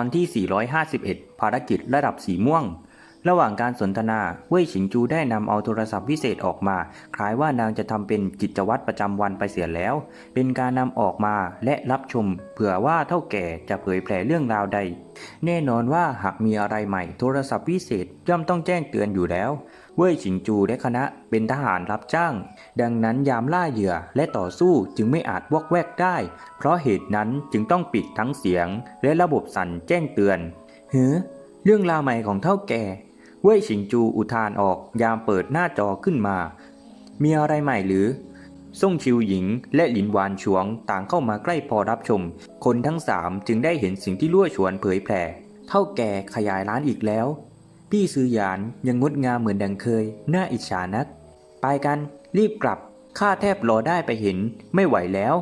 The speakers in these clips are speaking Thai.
อนที่ 451 ภารกิจระดับสีม่วง ระหว่างการสนทนาเว่ยฉิงจูได้นำเอาโทรศัพท์พิเศษออกมา คล้ายว่านางจะทำเป็นกิจวัตรประจำวันไปเสียแล้ว เป็นการนำออกมาและรับชม เผื่อว่าเท่าแก่จะเผยแผ่เรื่องราวใด แน่นอนว่าหากมีอะไรใหม่ โทรศัพท์พิเศษย่อมต้องแจ้งเตือนอยู่แล้ว เว่ยฉิงจูและคณะเป็นทหารรับจ้าง ดังนั้นยามล่าเหยื่อและต่อสู้จึงไม่อาจวอกแวกได้ เพราะเหตุนั้นจึงต้องปิดทั้งเสียง และระบบสั่นแจ้งเตือนเฮ้อเรื่องราวใหม่ของเท่าแก่ เว่ยฉิงจูอุทานออกยามเปิดหน้าจอขึ้นมา มีอะไรใหม่หรือซ่งชิวหญิงและหลินหวานฉวงต่างเข้ามาใกล้พอรับชม คนทั้งสามจึงได้เห็นสิ่งที่ลั่วฉวนเผยแผ่ เท่าแก่ขยายร้านอีกแล้ว พี่ซื้อหยานยังงดงามเหมือนดังเคย น่าอิจฉานัก ไปกันรีบกลับ ข้าแทบรอได้ไปเห็น ไม่ไหวแล้ว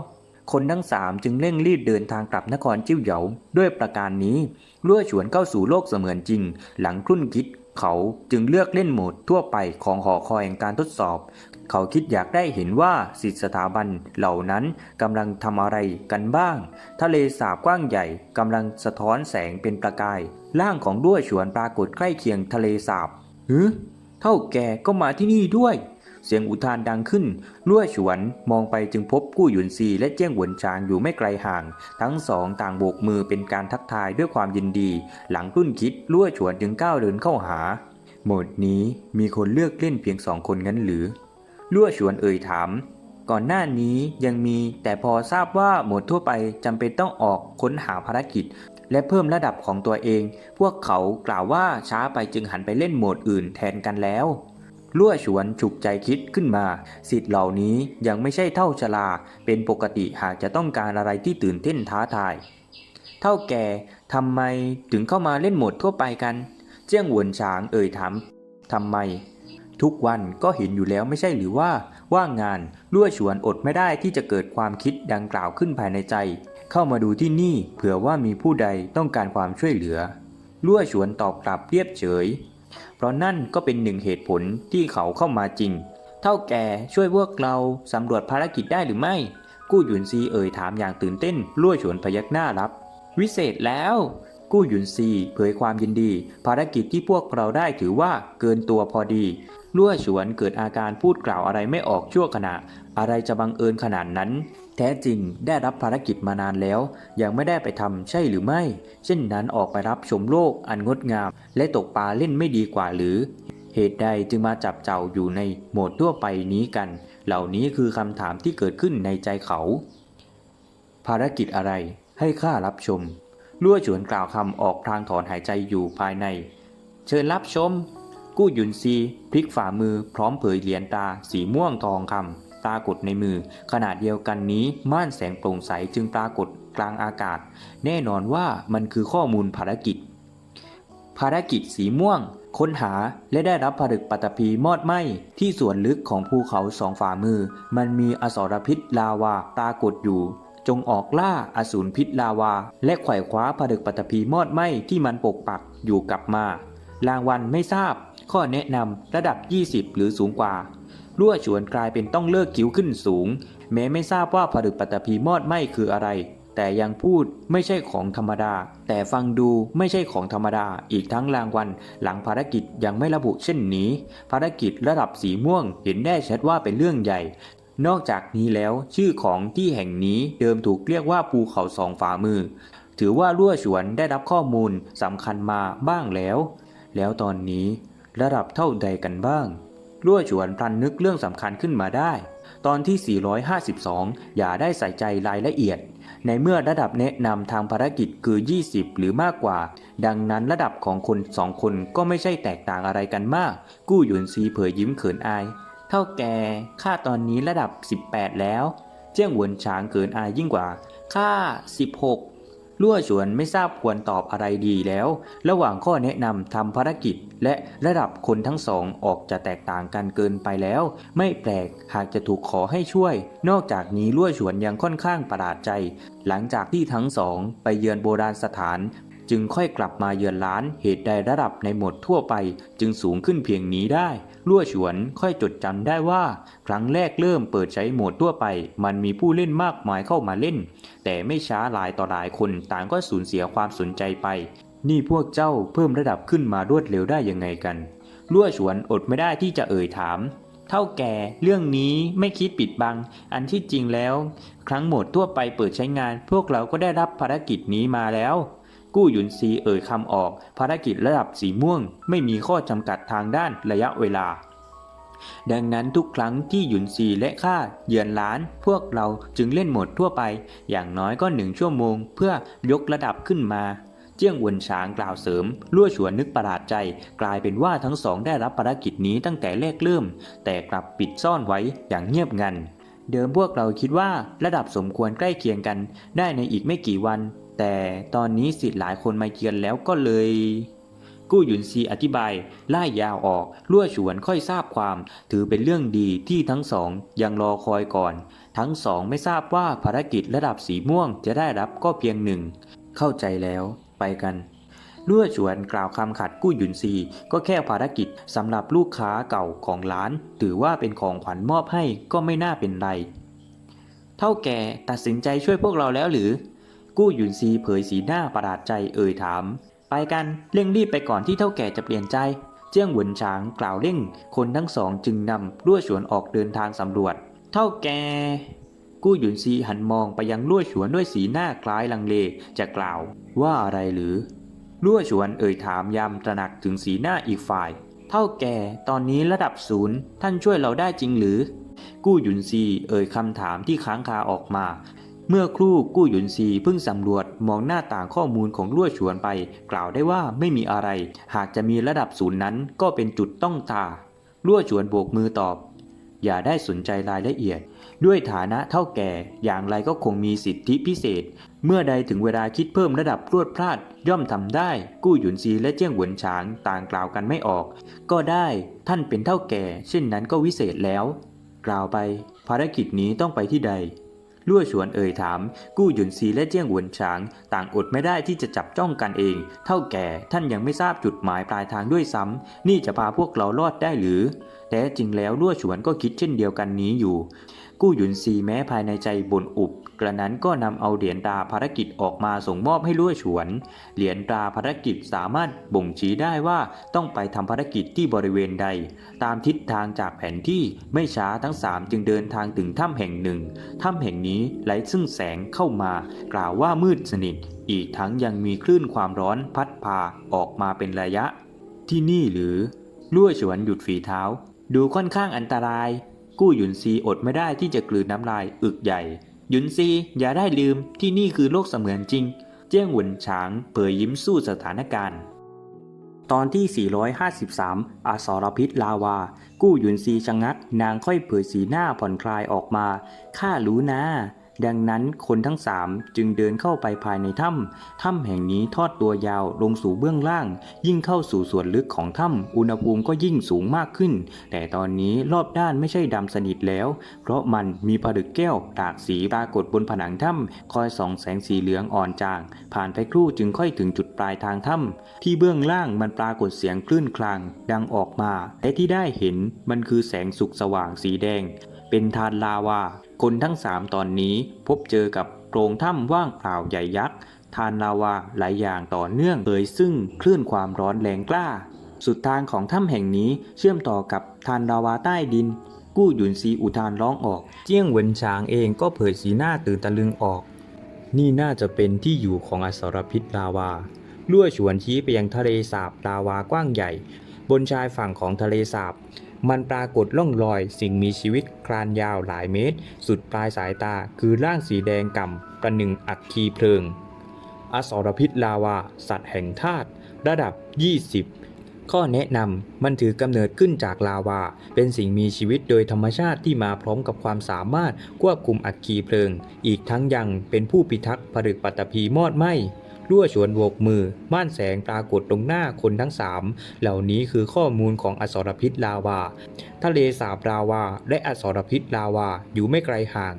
คนทั้งสามจึงเร่งรีบเดินทางกลับนครจิ้วเหยาด้วยประการนี้ลั่วฉวนเข้าสู่โลกเสมือนจริง หลังครุ่นคิด เขาจึงเลือกเล่นโหมดทั่วไปของหอคอยแห่งการทดสอบ เขาคิดอยากได้เห็นว่าสิทธิสถาบันเหล่านั้นกำลังทำอะไรกันบ้าง ทะเลสาบกว้างใหญ่กำลังสะท้อนแสงเป็นประกาย ร่างของด้วฉวนปรากฏใกล้เคียงทะเลสาบฮึเท่าแก่ก็มาที่นี่ด้วย เสียงอุทานดังขึ้นลั่วฉวนมองไปจึงพบกู้หยุนซีและเจี้ยงหวนจางอยู่ไม่ไกลห่าง ทั้งสองต่างโบกมือเป็นการทักทายด้วยความยินดี หลังรุ่นคิดลั่วฉวนจึงก้าวเดินเข้าหาโหมดนี้มีคนเลือกเล่นเพียงสองคนงั้นหรือลั่วฉวนเอ่ยถาม ก่อนหน้านี้ยังมีแต่พอทราบว่าโหมดทั่วไปจำเป็นต้องออกค้นหาภารกิจและเพิ่มระดับของตัวเอง พวกเขากล่าวว่าช้าไปจึงหันไปเล่นโหมดอื่นแทนกันแล้ว ลั่วฉวนฉุกใจคิดขึ้นมา สิทธิ์เหล่านี้ยังไม่ใช่เท่าชราเป็นปกติหากจะต้องการอะไรที่ตื่นเต้นท้าทาย เท่าแก่ทำไมถึงเข้ามาเล่นหมดทั่วไปกัน เจี้ยงหวนฉางเอ่ยถามทำไม ทุกวันก็เห็นอยู่แล้วไม่ใช่หรือว่า ว่างงานลั่วฉวนอดไม่ได้ที่จะเกิดความคิดดังกล่าวขึ้นภายในใจ เข้ามาดูที่นี่เผื่อว่ามีผู้ใดต้องการความช่วยเหลือลั่วฉวนตอบกลับเรียบเฉย เพราะนั่นก็เป็นหนึ่งเหตุผลที่เขาเข้ามาจริง เท่าแก่ช่วยพวกเราสำรวจภารกิจได้หรือไม่ กู้หยุนซีเอ่ยถามอย่างตื่นเต้นล่วฉวนพยักหน้ารับ วิเศษแล้ว กู้หยุนซีเผยความยินดี ภารกิจที่พวกเราได้ถือว่าเกินตัวพอดีล่วฉวนเกิดอาการพูดกล่าวอะไรไม่ออกชั่วขณะ อะไรจะบังเอิญขนาดนั้น แท้จริงได้รับภารกิจมานานแล้ว ยังไม่ได้ไปทำใช่หรือไม่ เช่นนั้นออกไปรับชมโลกอันงดงาม และตกปลาเล่นไม่ดีกว่าหรือ เหตุใดจึงมาจับเจ้าอยู่ในโหมดทั่วไปนี้กัน เหล่านี้คือคำถามที่เกิดขึ้นในใจเขา ภารกิจอะไรให้ข้ารับชมลั่วฉวนกล่าวคำออกพลางถอนหายใจอยู่ภายใน เชิญรับชม กู้หยุนซีพลิกฝ่ามือพร้อมเผยเหรียญตาสีม่วงทองคำ ปรากฏในมือขนาดเดียวกันนี้ม่านแสงโปร่งใสจึงปรากฏกลางอากาศ แน่นอนว่ามันคือข้อมูลภารกิจ ภารกิจสีม่วง ค้นหาและได้รับผลึกปัตตภีมอดไหมที่ส่วนลึกของภูเขาสองฝ่ามือ มันมีอสรพิษลาวาปรากฏอยู่ จงออกล่าอสูรพิษลาวา และไขว่คว้าผลึกปัตตภีมอดไหมที่มันปกปักอยู่กลับมา รางวัลไม่ทราบ ข้อแนะนำระดับ 20 หรือสูงกว่า ลั่วฉวนกลายเป็นต้องเลิกคิ้วขึ้นสูง แม้ไม่ทราบว่าผลึกปัตตภีมอดไหมคืออะไร แต่ยังพูดไม่ใช่ของธรรมดา แต่ฟังดูไม่ใช่ของธรรมดา อีกทั้งรางวัลหลังภารกิจยังไม่ระบุเช่นนี้ ภารกิจระดับสีม่วง เห็นได้ชัดว่าเป็นเรื่องใหญ่ นอกจากนี้แล้วชื่อของที่แห่งนี้เดิมถูกเรียกว่าภูเขาสองฝ่ามือ ถือว่าลั่วฉวนได้รับข้อมูลสำคัญมาบ้างแล้ว แล้วตอนนี้ระดับเท่าใดกันบ้าง ลั่วฉวนพลันนึกเรื่องสำคัญขึ้นมาได้ ตอนที่ 452 อย่าได้ใส่ใจรายละเอียด ในเมื่อระดับแนะนำทางภารกิจคือ 20 หรือมากกว่า ดังนั้นระดับของคนสองคนก็ไม่ใช่แตกต่างอะไรกันมาก กู้หยุนซีเผยยิ้มเขินอาย เท่าแก่ข้าตอนนี้ระดับ 18 แล้ว เจี้ยงหวนฉางเขินอายยิ่งกว่าข้า16 ลั่วฉวนไม่ทราบควรตอบอะไรดีแล้ว ระหว่างข้อแนะนำทำภารกิจ และระดับคนทั้งสองออกจะแตกต่างกันเกินไปแล้ว ไม่แปลกหากจะถูกขอให้ช่วย นอกจากนี้ลั่วฉวนยังค่อนข้างประหลาดใจ หลังจากที่ทั้งสองไปเยือนโบราณสถาน จึงค่อยกลับมาเยือนล้านเหตุใดระดับในโหมดทั่วไป จึงสูงขึ้นเพียงนี้ได้ลั่วฉวนค่อยจดจำได้ว่า ครั้งแรกเริ่มเปิดใช้โหมดทั่วไป มันมีผู้เล่นมากมายเข้ามาเล่น แต่ไม่ช้าหลายต่อหลายคนต่างก็สูญเสียความสนใจไป นี่พวกเจ้าเพิ่มระดับขึ้นมารวดเร็วได้ยังไงกันลั่วฉวนอดไม่ได้ที่จะเอ่ยถามเท่าแก่เรื่องนี้ไม่คิดปิดบัง อันที่จริงแล้ว ครั้งโหมดทั่วไปเปิดใช้งาน พวกเราก็ได้รับภารกิจนี้มาแล้ว กู้หยุนซีเอ่ยคำออก ภารกิจระดับสีม่วง ไม่มีข้อจำกัดทางด้านระยะเวลา ดังนั้นทุกครั้งที่หยุนซีและข้าเยือนล้าน พวกเราจึงเล่นหมดทั่วไป อย่างน้อยก็หนึ่งชั่วโมง เพื่อยกระดับขึ้นมาเจี้ยงวนฉางกล่าวเสริมลั่วฉวนนึกประหลาดใจ กลายเป็นว่าทั้งสองได้รับภารกิจนี้ตั้งแต่แรกเริ่ม แต่กลับปิดซ่อนไว้อย่างเงียบงัน เดิมพวกเราคิดว่าระดับสมควรใกล้เคียงกัน ได้ในอีกไม่กี่วัน แต่ตอนนี้สิทธิ์หลายคนมาเยือนแล้วก็เลย กู้หยุนซีอธิบายไล่ยาวออกลั่วฉวนค่อยทราบความ ถือเป็นเรื่องดีที่ทั้งสองยังรอคอยก่อน ทั้งสองไม่ทราบว่าภารกิจระดับสีม่วงจะได้รับก็เพียงหนึ่ง เข้าใจแล้วไปกันลั่วฉวนกล่าวคำขัดกู้หยุนซี ก็แค่ภารกิจสำหรับลูกค้าเก่าของร้าน ถือว่าเป็นของขวัญมอบให้ก็ไม่น่าเป็นไร เท่าแก่ตัดสินใจช่วยพวกเราแล้วหรือ กู้หยุนซีเผยสีหน้าประหลาดใจเอ่ยถาม ไปกันเร่งรีบไปก่อนที่เท่าแก่จะเปลี่ยนใจ เจี้ยงหวนฉางกล่าวเร่ง คนทั้งสองจึงนำลั่วฉวนออกเดินทางสำรวจ เท่าแก่กู้หยุนซีหันมองไปยังลั่วฉวนด้วยสีหน้าคล้ายลังเลจะกล่าว ว่าอะไรหรือลั่วฉวนเอ่ยถามยามตระหนักถึงสีหน้าอีกฝ่าย เท่าแก่ตอนนี้ระดับศูนย์ท่านช่วยเราได้จริงหรือ กู้หยุนซีเอ่ยคำถามที่ค้างคาออกมา เมื่อครู่กู้หยุนซีเพิ่งสำรวจมองหน้าต่างข้อมูลของลั่วฉวนไป กล่าวได้ว่าไม่มีอะไร หากจะมีระดับศูนย์นั้นก็เป็นจุดต้องตาลั่วฉวนโบกมือตอบ อย่าได้สนใจรายละเอียด ด้วยฐานะเท่าแก่ อย่างไรก็คงมีสิทธิพิเศษ เมื่อใดถึงเวลาคิดเพิ่มระดับพรวดพลาด ย่อมทำได้ กู้หยุนซีและเจี้ยงหวนฉางต่างกล่าวกันไม่ออก ก็ได้ท่านเป็นเท่าแก่ เช่นนั้นก็วิเศษแล้ว กล่าวไป ภารกิจนี้ต้องไปที่ใด ลั่วฉวนเอ่ยถาม กู้หยุนซีและเจี้ยงหวนฉาง ต่างอดไม่ได้ที่จะจับจ้องกันเอง เท่าแก่ท่านยังไม่ทราบจุดหมายปลายทางด้วยซ้ำนี่จะพาพวกเรารอดได้หรือ แต่จริงแล้วลั่วฉวนก็คิดเช่นเดียวกันนี้อยู่ กู้หยุนซีแม้ภายในใจบ่นอุบ กระนั้นก็นำเอาเหรียญตราภารกิจออกมาส่งมอบให้ลั่วฉวน เหรียญตราภารกิจสามารถบ่งชี้ได้ว่าต้องไปทำภารกิจที่บริเวณใด ตามทิศทางจากแผนที่ไม่ช้าทั้งสามจึงเดินทางถึงถ้ำแห่งหนึ่ง ถ้ำแห่งนี้ไหลซึ่งแสงเข้ามา กล่าวว่ามืดสนิท อีกทั้งยังมีคลื่นความร้อนพัดพาออกมาเป็นระยะ ที่นี่หรือลั่วฉวนหยุดฝีเท้า ดูค่อนข้างอันตราย กู้หยุนซีอดไม่ได้ที่จะกลืนน้ำลายอึกใหญ่ ยุนซีอย่าได้ลืมที่นี่คือโลกเสมือนจริง เจี้ยงหวนฉางเผยยิ้มสู้สถานการณ์ ตอนที่ 453 อาสรพิษลาวา กู้หยุนซีชะงัก นางค่อยเผยสีหน้าผ่อนคลายออกมา ข้ารู้นะ ดังนั้นคนทั้งสามจึงเดินเข้าไปภายในถ้ำถ้ำแห่งนี้ทอดตัวยาวลงสู่เบื้องล่าง ยิ่งเข้าสู่ส่วนลึกของถ้ำอุณหภูมิก็ยิ่งสูงมากขึ้น แต่ตอนนี้รอบด้านไม่ใช่ดำสนิทแล้ว เพราะมันมีผลึกแก้วหลากสีปรากฏบนผนังถ้ำคอยส่องแสงสีเหลืองอ่อนจาง ผ่านไปครู่จึงค่อยถึงจุดปลายทางถ้ำที่เบื้องล่างมันปรากฏเสียงคลื่นคลาง ดังออกมาและที่ได้เห็นมันคือแสงสุกสว่างสีแดง เป็นทานลาวา คนทั้งสามตอนนี้พบเจอกับโพรงถ้ำว่างเปล่าใหญ่ยักษ์ทานลาวาหลายอย่างต่อเนื่องเผยซึ่งคลื่นความร้อนแรงกล้า สุดทางของถ้ำแห่งนี้เชื่อมต่อกับทานลาวาใต้ดิน กู้หยุนซีอุทานร้องออก เจี้ยงเหวินฉางเองก็เผยสีหน้าตื่นตะลึงออก นี่น่าจะเป็นที่อยู่ของอสรพิษลาวาลั่วฉวนชี้ไปยังทะเลสาบลาวากว้างใหญ่ บนชายฝั่งของทะเลสาบ มันปรากฏร่องรอยสิ่งมีชีวิตคลานยาวหลายเมตร สุดปลายสายตาคือร่างสีแดงก่ำประหนึ่งอัคคีเพลิง อสรพิษลาวา สัตว์แห่งธาตุระดับ 20 ข้อแนะนำมันถือกำเนิดขึ้นจากลาวา เป็นสิ่งมีชีวิตโดยธรรมชาติที่มาพร้อมกับความสามารถควบคุมอัคคีเพลิง อีกทั้งยังเป็นผู้พิทักษ์ผลึกปัตตภีมอดไหม รั่วฉวนโบกมือ ม่านแสงปรากฏตรงหน้าคนทั้งสามเหล่านี้คือข้อมูลของอสรพิษลาวา ทะเลสาบลาวา และอสรพิษลาวาอยู่ไม่ไกลห่าง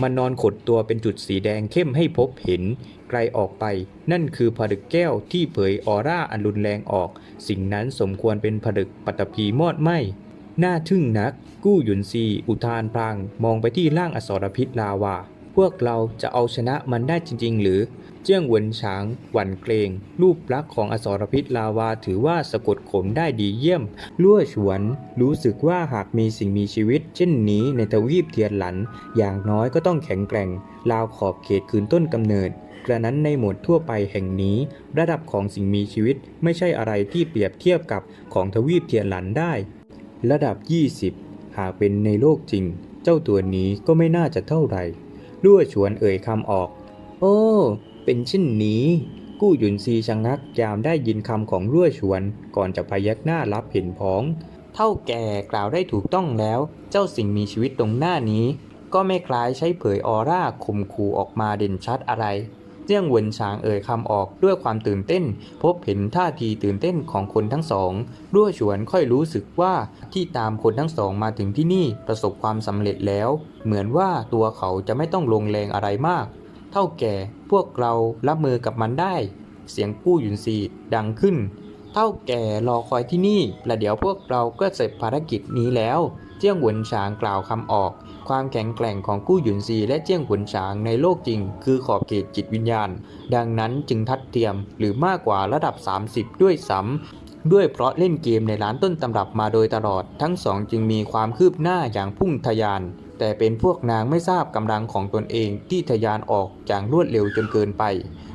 มันนอนขดตัวเป็นจุดสีแดงเข้มให้พบเห็น ไกลออกไป นั่นคือผลึกแก้วที่เผยออร่าอันรุนแรงออก สิ่งนั้นสมควรเป็นผลึกปัตตภีมอดไหมหน่าทึ่งนัก กู้หยุนซีอุทานพลางมองไปที่ร่างอสรพิษลาวา พวกเราจะเอาชนะมันได้จริง ๆ หรือ เจี้ยงเหวินฉางหวั่นเกรง รูปลักษณ์ของอสรพิษลาวาถือว่าสะกดข่มได้ดีเยี่ยม ลั่วฉวน รู้สึกว่าหากมีสิ่งมีชีวิต เช่นนี้ในทวีปเทียนหลัน อย่างน้อยก็ต้องแข็งแกร่งราวขอบเขตคืนต้นกำเนิดกระนั้นในหมวดทั่วไปแห่งนี้ ระดับของสิ่งมีชีวิตไม่ใช่อะไรที่เปรียบเทียบกับของทวีปเทียนหลันได้ ระดับ 20 หากเป็นในโลกจริง เจ้าตัวนี้ก็ไม่น่าจะเท่าไหร่รั่วฉวนเอ่ยคำออก โอ้ เป็นเช่นนี้ กู้หยุนซีชะงักยามได้ยินคำของรั่วฉวน ก่อนจะพยักหน้ารับเห็นพ้อง เท่าแก่กล่าวได้ถูกต้องแล้ว เจ้าสิ่งมีชีวิตตรงหน้านี้ ก็ไม่คล้ายใช้เผยออร่าข่มขู่ออกมาเด่นชัดอะไรเจี้ยงเวินฉางเอ่ยคำออกด้วยความตื่นเต้น พบเห็นท่าทีตื่นเต้นของคนทั้งสองรั่วฉวนค่อยรู้สึกว่าที่ตามคนทั้งสองมาถึงที่นี่ประสบความสำเร็จแล้ว เหมือนว่าตัวเขาจะไม่ต้องลงแรงอะไรมาก เท่าแก่พวกเรารับมือกับมันได้ เสียงกู้หยุนซีดังขึ้น เท่าแก่รอคอยที่นี่และเดี๋ยวพวกเราก็เสร็จภารกิจนี้แล้ว เจี้ยงหวนฉางกล่าวคำออก ความแข็งแกร่งของกู้หยุนซีและเจี้ยงหวนฉางในโลกจริง คือขอบเขตจิตวิญญาณ ดังนั้นจึงทัดเทียมหรือมากกว่าระดับ 30 ด้วยซ้ำด้วยเพราะเล่นเกมในร้านต้นตำรับมาโดยตลอด ทั้งสองจึงมีความคืบหน้าอย่างพุ่งทะยาน แต่เป็นพวกนางไม่ทราบกำลังของตนเองที่ทะยานออกอย่างรวดเร็วจนเกินไป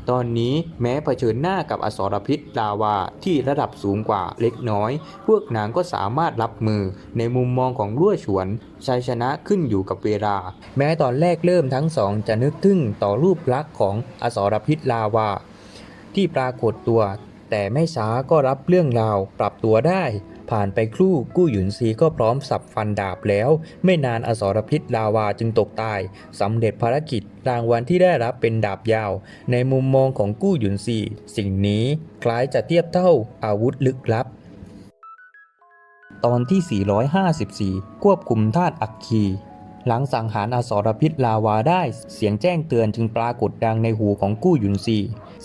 ตอนนี้แม้เผชิญหน้ากับอสรพิษลาวาที่ระดับสูงกว่าเล็กน้อย พวกนางก็สามารถรับมือในมุมมองของรั่วฉวนชัยชนะขึ้นอยู่กับเวลา แม้ตอนแรกเริ่มทั้งสองจะนึกถึงต่อรูปลักษณ์ของอสรพิษลาวา ที่ปรากฏตัวแต่ไม่ช้าก็รับเรื่องราวปรับตัวได้ ผ่านไปครู่กู้หยุนซีก็พร้อมสับฟันดาบแล้ว ไม่นานอสรพิษลาวาจึงตกตายสำเร็จภารกิจรางวัลที่ได้รับเป็นดาบยาว ในมุมมองของกู้หยุนซีสิ่งนี้คล้ายจะเทียบเท่าอาวุธลึกลับ ตอนที่ 454 ควบคุมธาตุอัคคีหลังสังหารอสรพิษลาวาได้ เสียงแจ้งเตือนจึงปรากฏดังในหูของกู้หยุนซี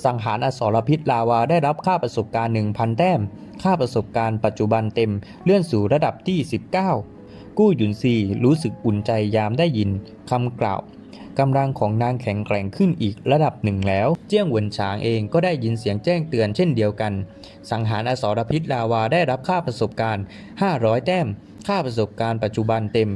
สังหารอสรพิษลาวาได้รับค่าประสบการณ์ 1,000 แต้ม ค่าประสบการณ์ปัจจุบันเต็ม เลื่อนสู่ระดับที่ 19 กู้หยุนซีรู้สึกอุ่นใจยามได้ยินคำกล่าวกำลังของนางแข็งแกร่งขึ้นอีกระดับหนึ่งแล้ว เจี้ยงเหวินฉางเองก็ได้ยินเสียงแจ้งเตือนเช่นเดียวกัน สังหารอสรพิษลาวาได้รับค่าประสบการณ์ 500 แต้ม ค่าประสบการณ์ปัจจุบันเต็ม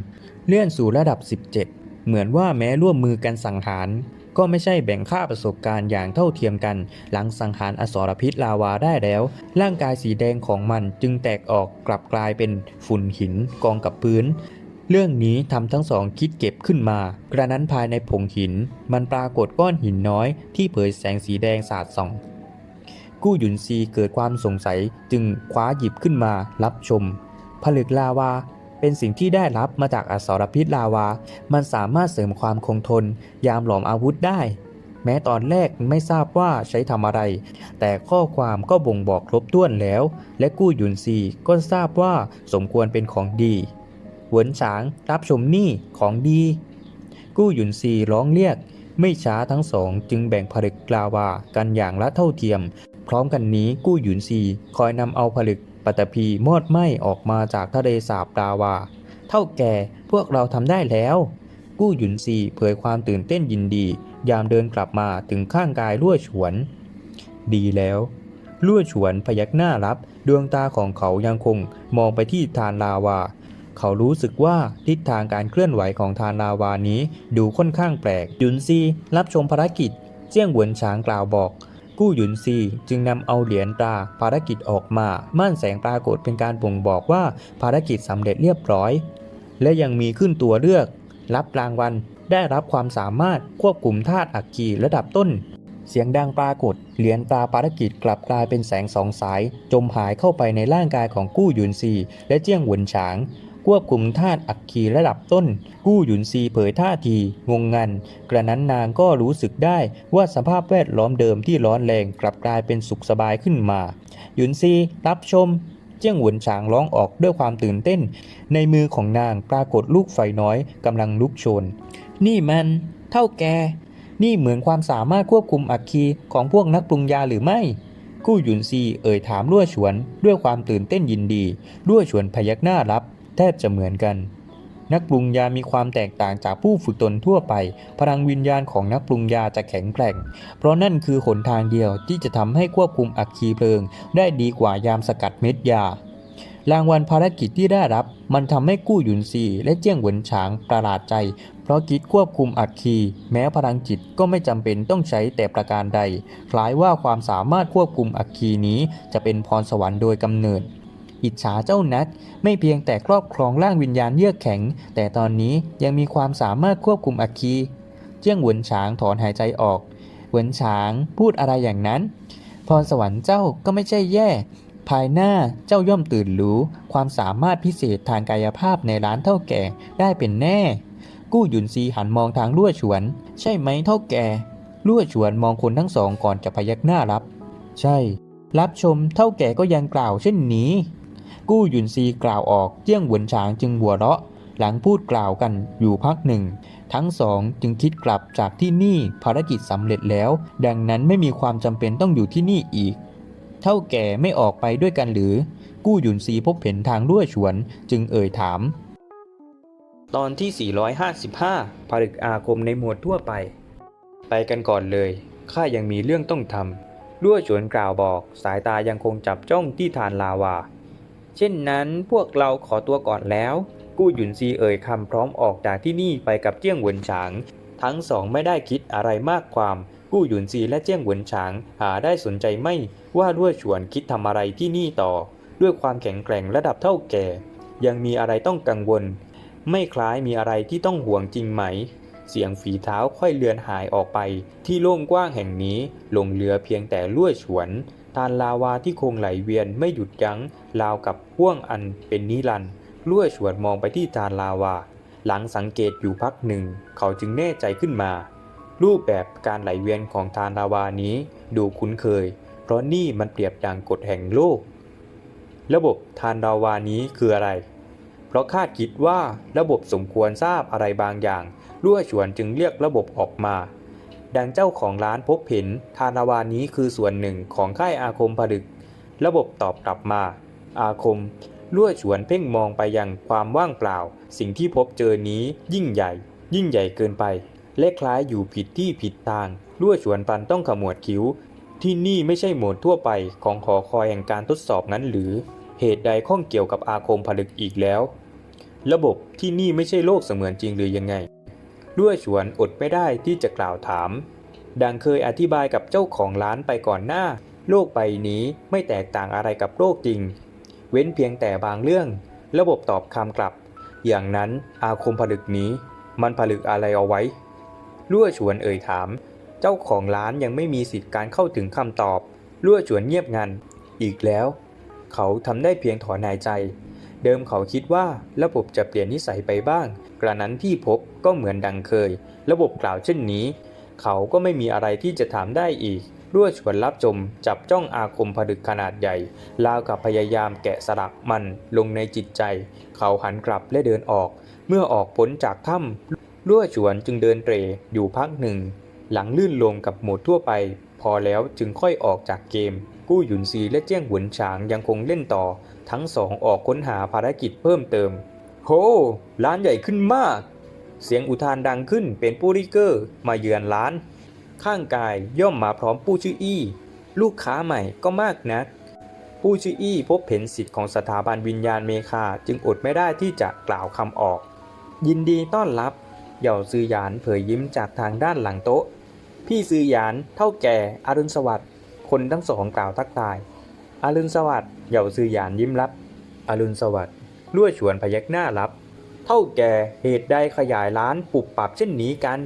เลื่อนสู่ระดับ 17 เหมือนว่าแม้ร่วมมือกันสังหาร ก็ไม่ใช่แบ่งค่าประสบการณ์อย่างเท่าเทียมกัน หลังสังหารอสรพิษลาวาได้แล้ว ร่างกายสีแดงของมันจึงแตกออกกลับกลายเป็นฝุ่นหินกองกับพื้น เรื่องนี้ทำทั้งสองคิดเก็บขึ้นมา กระนั้นภายในผงหิน มันปรากฏก้อนหินน้อยที่เผยแสงสีแดงสาดส่องกู้หยุนซีเกิดความสงสัยจึงคว้าหยิบขึ้นมารับชม ผลึกลาวา เป็นสิ่งที่ได้รับมาจากอสรพิษลาวา มันสามารถเสริมความคงทน ยามหลอมอาวุธได้ แม้ตอนแรกไม่ทราบว่าใช้ทำอะไร แต่ข้อความก็บ่งบอกครบถ้วนแล้ว และกู้หยุนซีก็ทราบว่าสมควรเป็นของดีหวนฉางรับชมนี่ของดี กู้หยุนซีร้องเรียก ไม่ช้าทั้งสองจึงแบ่งผลึกลาวากันอย่างละเท่าเทียม พร้อมกันนี้กู้หยุนซีคอยนำเอาผลึก ปัตภีมอดไหม้ออกมาจากทะเลสาบลาวา เท่าแก่พวกเราทำได้แล้ว กู้หยุนซีเผยความตื่นเต้นยินดี ยามเดินกลับมาถึงข้างกายรั่วฉวน ดีแล้วรั่วฉวนพยักหน้ารับ ดวงตาของเขายังคงมองไปที่ทานลาวา เขารู้สึกว่าทิศทางการเคลื่อนไหวของทานลาวานี้ดูค่อนข้างแปลกหยุนซีรับชมภารกิจเจี้ยงหวนฉางกล่าวบอก กู้หยุนซีจึงนำเอาเหรียญตราภารกิจออกมา ม่านแสงปรากฏเป็นการบ่งบอกว่าภารกิจสำเร็จเรียบร้อย และยังมีขึ้นตัวเลือก รับรางวัลได้รับความสามารถควบคุมธาตุอัคคีระดับต้น เสียงดังปรากฏ เหรียญตาภารกิจกลับกลายเป็นแสงสองสาย จมหายเข้าไปในร่างกายของกู้หยุนซีและเจี้ยงหวนฉาง ควบคุมธาตุอัคคีระดับต้น กู้หยุนซีเผยท่าที งงงัน กระนั้นนางก็รู้สึกได้ว่าสภาพแวดล้อมเดิมที่ร้อนแรงกลับกลายเป็นสุขสบายขึ้นมา หยุนซีรับชมเจี้ยงหวนฉางร้องออกด้วยความตื่นเต้น ในมือของนางปรากฏลูกไฟน้อยกำลังลุกโชน นี่มันเท่าแก นี่เหมือนความสามารถควบคุมอัคคีของพวกนักปรุงยาหรือไม่ กู้หยุนซีเอ่ยถามลั่วฉวน ด้วยความตื่นเต้นยินดีลั่วฉวนพยักหน้ารับ แทบจะเหมือนกัน นักปรุงยามีความแตกต่างจากผู้ฝึกตนทั่วไป พลังวิญญาณของนักปรุงยาจะแข็งแกร่ง เพราะนั่นคือหนทางเดียวที่จะทำให้ควบคุมอัคคีเพลิง ได้ดีกว่ายามสกัดเม็ดยารางวัลภารกิจที่ได้รับ มันทำให้กู้หยุนซีและเจี้ยงเหวินฉางประหลาดใจ เพราะกิจควบคุมอัคคี แม้พลังจิตก็ไม่จำเป็นต้องใช้แต่ประการใด คล้ายว่าความสามารถควบคุมอัคคีนี้จะเป็นพรสวรรค์โดยกำเนิด อิจฉาเจ้านัดไม่เพียงแต่ครอบครองร่างวิญญาณเยือกแข็ง แต่ตอนนี้ยังมีความสามารถควบคุมอัคคีเจี้ยงหวนฉางถอนหายใจออกหวนฉางพูดอะไรอย่างนั้น พรสวรรค์เจ้าก็ไม่ใช่แย่ ภายหน้าเจ้าย่อมตื่นรู้ ความสามารถพิเศษทางกายภาพในร้านเท่าแก่ได้เป็นแน่ กู้หยุนซีหันมองทางลั่วฉวน ใช่ไหมเท่าแก่ลั่วฉวนมองคนทั้งสองก่อนจะพยักหน้ารับ ใช่ รับชมเท่าแก่ก็ยังกล่าวเช่นนี้ กู้หยุนซีกล่าวออกเจี้ยงหวนฉางจึงหัวเราะ หลังพูดกล่าวกันอยู่พักหนึ่ง ทั้งสองจึงคิดกลับจากที่นี่ภารกิจสำเร็จแล้ว ดังนั้นไม่มีความจำเป็นต้องอยู่ที่นี่อีก เท่าแก่ไม่ออกไปด้วยกันหรือ กู้หยุนซีพบเห็นทางรั่วฉวนจึงเอ่ยถาม ตอนที่ 455 ผลึกอาคมในหมวดทั่วไป ไปกันก่อนเลยข้ายังมีเรื่องต้องทำรั่วฉวนกล่าวบอก สายตายังคงจับจ้องที่ฐานลาวา เช่นนั้นพวกเราขอตัวก่อนแล้ว กู้หยุนซีเอ่ยคำพร้อมออกจากที่นี่ไปกับเจี้ยงเหวินฉาง ทั้งสองไม่ได้คิดอะไรมากความ กู้หยุนซีและเจี้ยงเหวินฉางหาได้สนใจไม่ว่ารั่วฉวนคิดทำอะไรที่นี่ต่อ ด้วยความแข็งแกร่งระดับเท่าแก่ ยังมีอะไรต้องกังวล ไม่คล้ายมีอะไรที่ต้องห่วงจริงไหมเสียงฝีเท้าค่อยเลือนหายออกไป ที่โล่งกว้างแห่งนี้หลงเหลือเพียงแต่ลั่วฉวน ทานลาวาที่คงไหลเวียนไม่หยุดยัง้งราวกับห่วงอันเป็นนิรันด์ลั่วฉวนมองไปที่ทานลาวา หลังสังเกตอยู่พักหนึ่ง เขาจึงแน่ใจขึ้นมา รูปแบบการไหลเวียนของทานลาวานี้ดูคุ้นเคย เพราะนี่มันเปรียบดังกฎแห่งโลก ระบบทานลาวานี้คืออะไร เพราะคาดคิดว่าระบบสมควรทราบอะไรบางอย่างรั่วฉวนจึงเรียกระบบออกมา ดังเจ้าของร้านพบเห็นทานาวานี้คือส่วนหนึ่งของค่ายอาคมผลึก ระบบตอบกลับมา อาคมรั่วฉวนเพ่งมองไปยังความว่างเปล่า สิ่งที่พบเจอนี้ยิ่งใหญ่ ยิ่งใหญ่เกินไป และคล้ายอยู่ผิดที่ผิดทางรั่วฉวนปันต้องขมวดคิ้ว ที่นี่ไม่ใช่โหมดทั่วไปของหอคอยแห่งการทดสอบนั้นหรือ เหตุใดข้องเกี่ยวกับอาคมผลึกอีกแล้ว ระบบที่นี่ไม่ใช่โลกเสมือนจริงหรือยังไง ด้วยฉวนอดไม่ได้ที่จะกล่าวถาม ดังเคยอธิบายกับเจ้าของร้านไปก่อนหน้า โลกใบนี้ไม่แตกต่างอะไรกับโลกจริง เว้นเพียงแต่บางเรื่อง ระบบตอบคำกลับ อย่างนั้นอาคมผลึกนี้ มันผลึกอะไรเอาไว้รั่วฉวนเอ่ยถาม เจ้าของร้านยังไม่มีสิทธิ์การเข้าถึงคำตอบรั่วฉวนเงียบงันอีกแล้ว เขาทำได้เพียงถอนหายใจ เดิมเขาคิดว่าระบบจะเปลี่ยนนิสัยไปบ้าง กระนั้นที่พบก็เหมือนดังเคย ระบบกล่าวเช่นนี้ เขาก็ไม่มีอะไรที่จะถามได้อีกรั่วชวนรับจม จับจ้องอาคมผดึกขนาดใหญ่ราวกับพยายามแกะสลักมันลงในจิตใจ เขาหันกลับและเดินออก เมื่อออกพ้นจากถ้ำรั่วชวนจึงเดินเตรอยู่พักหนึ่ง หลังลื่นลงกับโหมดทั่วไป พอแล้วจึงค่อยออกจากเกม กู้หยุนซีและเจี้ยงหวนฉางยังคงเล่นต่อ ทั้งสองออกค้นหาภารกิจเพิ่มเติม โห ร้านใหญ่ขึ้นมาก เสียงอุทานดังขึ้นเป็นปูริเกอร์มาเยือนร้าน ข้างกายย่อมมาพร้อมปู้ชื่ออี้ ลูกค้าใหม่ก็มากนัก ผู้ชื่ออี้พบเห็นสิทธิ์ของสถาบันวิญญาณเมคาจึงอดไม่ได้ที่จะกล่าวคำออก ยินดีต้อนรับเหย่าซือหยานเผยยิ้มจากทางด้านหลังโต๊ะ พี่ซือหยานเท่าแก่อรุณสวัสดิ์ คนทั้งสองกล่าวทักทาย อรุณสวัสดิ์เหย่าซือหยานยิ้มรับ อรุณสวัสดิ์ลั่วฉวนพยักหน้ารับ เท่าแก่เหตุใดขยายร้านปรับปรับเช่นนี้กัน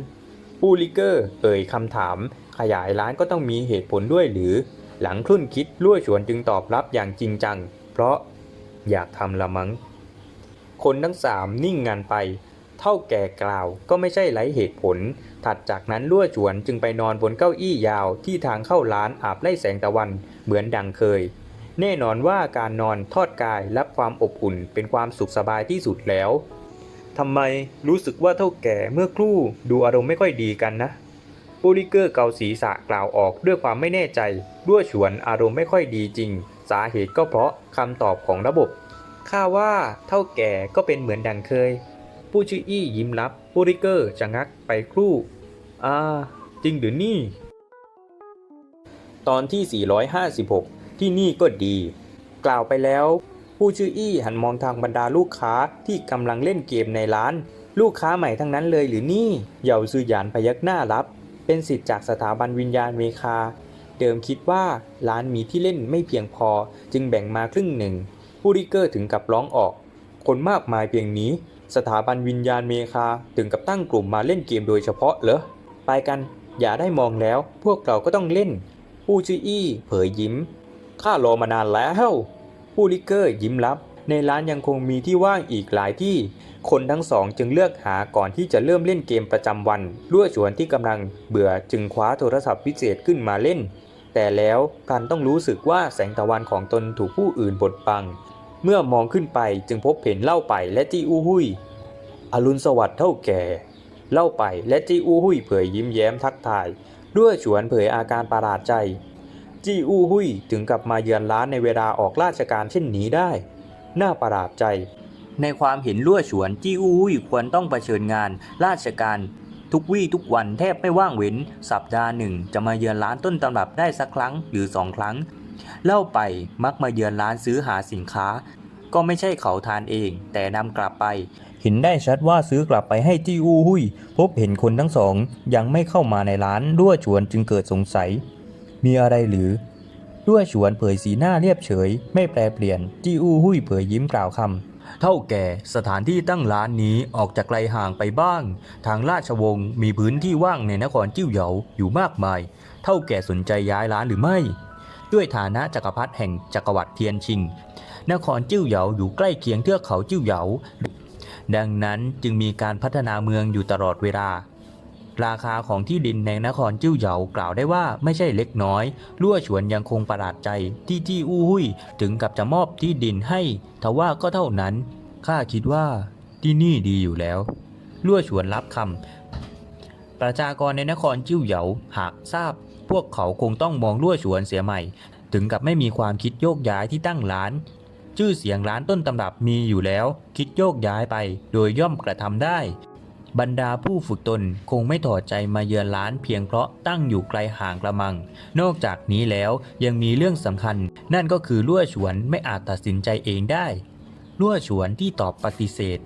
ปูลิเกอร์เอ่ยคำถาม ขยายร้านก็ต้องมีเหตุผลด้วยหรือ หลังครุ่นคิดลั่วฉวนจึงตอบรับอย่างจริงจัง เพราะอยากทำละมัง้ง คนทั้งสามนิ่งงันไป เท่าแก่กล่าวก็ไม่ใช่ไร้เหตุผล ถัดจากนั้นลั่วจวนจึงไปนอนบนเก้าอี้ยาวที่ทางเข้าร้านอาบไล่แสงตะวันเหมือนดังเคย แน่นอนว่าการนอนทอดกายและความอบอุ่นเป็นความสุขสบายที่สุดแล้วทำไมรู้สึกว่าเท่าแก่เมื่อครู่ดูอารมณ์ไม่ค่อยดีกันนะปูริเกอร์เกาศีรษะกล่าวออกด้วยความไม่แน่ใจรั่วฉวนอารมณ์ไม่ค่อยดีจริง สาเหตุก็เพราะคำตอบของระบบข้าว่าเท่าแก่ก็เป็นเหมือนดังเคย ผู้ชื่ออี้ยิ้มรับปูริเกอร์จะงักไปครู่ อ่า จริงหรือนี่ ตอนที่ 456 ที่นี่ก็ดี กล่าวไปแล้ว ผู้ชื่ออี้หันมองทางบรรดาลูกค้าที่กำลังเล่นเกมในร้าน ลูกค้าใหม่ทั้งนั้นเลยหรือนี่เหยาซือหยานพยักหน้ารับ เป็นสิทธิ์จากสถาบันวิญญาณเมคา เดิมคิดว่าร้านมีที่เล่นไม่เพียงพอจึงแบ่งมาครึ่งหนึ่งผู้ริเกอร์ถึงกับร้องออก คนมากมายเพียงนี้ สถาบันวิญญาณเมคาถึงกับตั้งกลุ่มมาเล่นเกมโดยเฉพาะเหรอ ไปกัน อย่าได้มองแล้ว พวกเราก็ต้องเล่น ผู้ชื่ออี้เผยยิ้ม ข้ารอมานานแล้วผู้ลิเกอร์ยิ้มรับ ในร้านยังคงมีที่ว่างอีกหลายที่ คนทั้งสองจึงเลือกหาก่อนที่จะเริ่มเล่นเกมประจำวันรั่วชวนที่กำลังเบื่อจึงคว้าโทรศัพท์พิเศษขึ้นมาเล่นแต่แล้วกันต้องรู้สึกว่าแสงตะวันของตนถูกผู้อื่นบดบัง เมื่อมองขึ้นไปจึงพบเห็นเล่าไปและจี้อู้หุยอรุณสวัสดิ์เท่าแก่ เล่าไปและจี้อู้หุยเผยยิ้มแย้มทักทายรั่วฉวนเผยอาการประหลาดใจ จี้อู้หุยถึงกลับมาเยือนร้านในเวลาออกราชการเช่นนี้ได้ น่าประหลาดใจ ในความเห็นลั่วฉวนจี้อู้หุยควรต้องเผชิญงานราชการทุกวี่ทุกวันแทบไม่ว่างเว้น สัปดาห์หนึ่งจะมาเยือนร้านต้นตำรับได้สักครั้งหรือสองครั้ง เล่าไปมักมาเยือนร้านซื้อหาสินค้า ก็ไม่ใช่เขาทานเอง แต่นำกลับไป เห็นได้ชัดว่าซื้อกลับไปให้จี้อู้หุยพบเห็นคนทั้งสอง ยังไม่เข้ามาในร้านรั่วฉวนจึงเกิดสงสัย มีอะไรหรือรั่วฉวนเผยสีหน้าเรียบเฉย ไม่แปรเปลี่ยนจี้อู้หุยเผยยิ้มกล่าวคำเท่าแก่สถานที่ตั้งร้านนี้ออกจากไกลห่างไปบ้าง ทางราชวงศ์มีพื้นที่ว่างในนครจิ้วเหยาอยู่มากมาย เท่าแก่สนใจย้ายร้านหรือไม่ ด้วยฐานะจักรพรรดิแห่งจักรวรรดิเทียนชิง นครจิ้วเหยาอยู่ใกล้เคียงเทือกเขาจิ้วเหยา ดังนั้นจึงมีการพัฒนาเมืองอยู่ตลอดเวลา ราคาของที่ดินในนครจิ้วเหยากล่าวได้ว่าไม่ใช่เล็กน้อยลั่วฉวนยังคงประหลาดใจที่จี้อู้หุยถึงกับจะมอบที่ดินให้ทว่าก็เท่านั้นข้าคิดว่าที่นี่ดีอยู่แล้วลั่วฉวนรับคำประชากรในนครจิ้วเหยาหากทราบ พวกเขาคงต้องมองลั่วฉวนเสียใหม่ ถึงกับไม่มีความคิดโยกย้ายที่ตั้งร้าน ชื่อเสียงร้านต้นตำรับมีอยู่แล้ว คิดโยกย้ายไป โดยย่อมกระทำได้ บรรดาผู้ฝึกตนคงไม่ถอดใจมาเยือนร้านเพียงเพราะตั้งอยู่ไกลห่างกระมัง นอกจากนี้แล้วยังมีเรื่องสำคัญ นั่นก็คือลั่วฉวนไม่อาจตัดสินใจเองได้ลั่วฉวนที่ตอบปฏิเสธ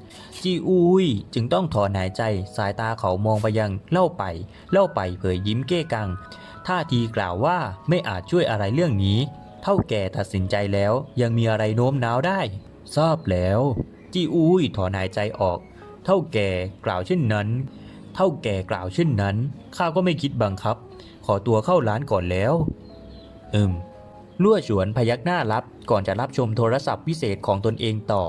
จีอุยจึงต้องถอนหายใจสายตาเขามองไปยังเล่าไป เล่าไปเผยยิ้มเก้กัง ท่าทีกล่าวว่าไม่อาจช่วยอะไรเรื่องนี้ เท่าแก่ตัดสินใจแล้วยังมีอะไรโน้มน้าวได้ ทราบแล้ว จีอุยถอนหายใจออก เท่าแก่กล่าวเช่นนั้น เท่าแก่กล่าวเช่นนั้นข้าก็ไม่คิดบังคับ ขอตัวเข้าร้านก่อนแล้ว อืมลั่วฉวนพยักหน้ารับก่อนจะรับชมโทรศัพท์วิเศษของตนเองต่อ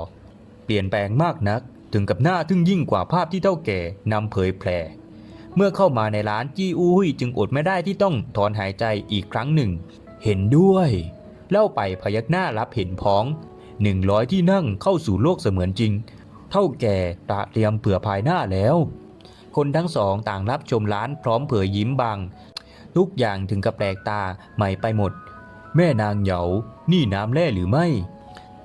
เปลี่ยนแปลงมากนัก ถึงกับหน้าทึ่งยิ่งกว่าภาพที่เท่าแก่นำเผยแพร่ เมื่อเข้ามาในร้านจี้อู้หุยจึงอดไม่ได้ที่ต้องถอนหายใจอีกครั้งหนึ่ง เห็นด้วย เล่าไปพยักหน้ารับเห็นพ้องหนึ่งร้อยที่นั่งเข้าสู่โลกเสมือนจริง เท่าแก่ตระเตรียมเผื่อภายหน้าแล้ว คนทั้งสองต่างรับชมร้านพร้อมเผยยิ้มบางทุกอย่างถึงกับแปลกตาใหม่ไปหมด แม่นางเหยา นี่น้ำแร่หรือไม่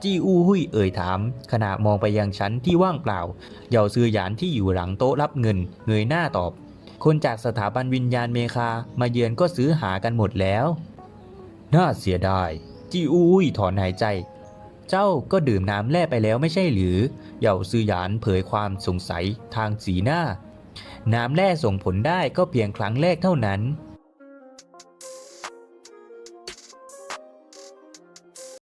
จี้อู้หุยเอ่ยถาม ขณะมองไปยังชั้นที่ว่างเปล่า เหยาซือหยานที่อยู่หลังโต๊ะรับเงิน เงยหน้าตอบ คนจากสถาบันวิญญาณเมคามาเยือนก็ซื้อหากันหมดแล้ว น่าเสียดาย จีอุ้ยถอนหายใจ เจ้าก็ดื่มน้ำแร่ไปแล้วไม่ใช่หรือ เหยาซือหยานเผยความสงสัยทางสีหน้า น้ำแร่ส่งผลได้ก็เพียงครั้งแรกเท่านั้น